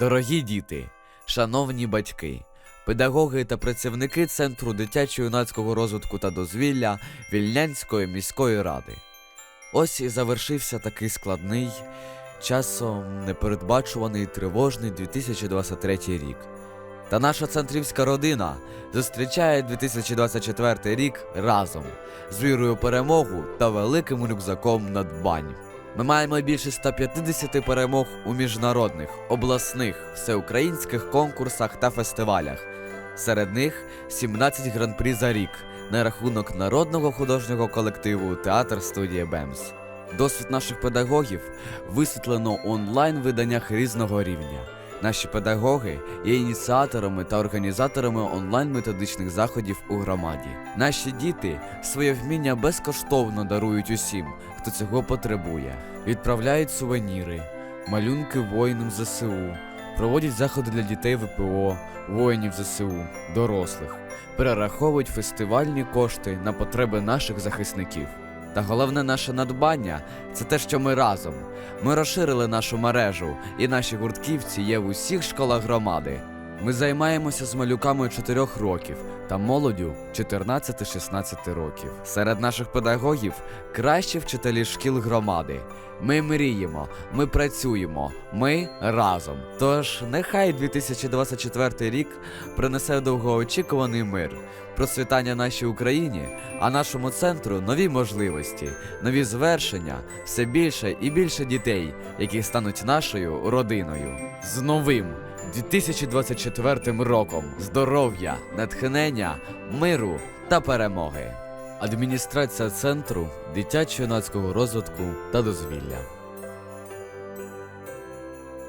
Дорогі діти, шановні батьки, педагоги та працівники Центру дитячо-юнацького розвитку та дозвілля Вільнянської міської ради. Ось і завершився такий складний, часом непередбачуваний тривожний 2023 рік. Та наша центрівська родина зустрічає 2024 рік разом з вірою перемогу та великим рюкзаком надбань. Ми маємо більше 150 перемог у міжнародних, обласних, всеукраїнських конкурсах та фестивалях. Серед них 17 гран-прі за рік на рахунок народного художнього колективу Театр студії Бемс. Досвід наших педагогів висвітлено у онлайн-виданнях різного рівня. Наші педагоги є ініціаторами та організаторами онлайн-методичних заходів у громаді. Наші діти своє вміння безкоштовно дарують усім, хто цього потребує. Відправляють сувеніри, малюнки воїнам ЗСУ, проводять заходи для дітей ВПО, воїнів ЗСУ, дорослих, перераховують фестивальні кошти на потреби наших захисників. Та головне наше надбання це те, що ми разом. Ми розширили нашу мережу, і наші гуртківці є в усіх школах громади. Ми займаємося з малюками 4 років та молоддю 14-16 років. Серед наших педагогів кращі вчителі шкіл громади. Ми мріємо, ми працюємо, ми разом. Тож нехай 2024 рік принесе довгоочікуваний мир, процвітання нашій Україні, а нашому центру нові можливості, нові звершення, все більше і більше дітей, які стануть нашою родиною. З новим 2024 роком здоров'я, натхнення, миру та перемоги. Адміністрація центру дитячо-юнацького розвитку та дозвілля.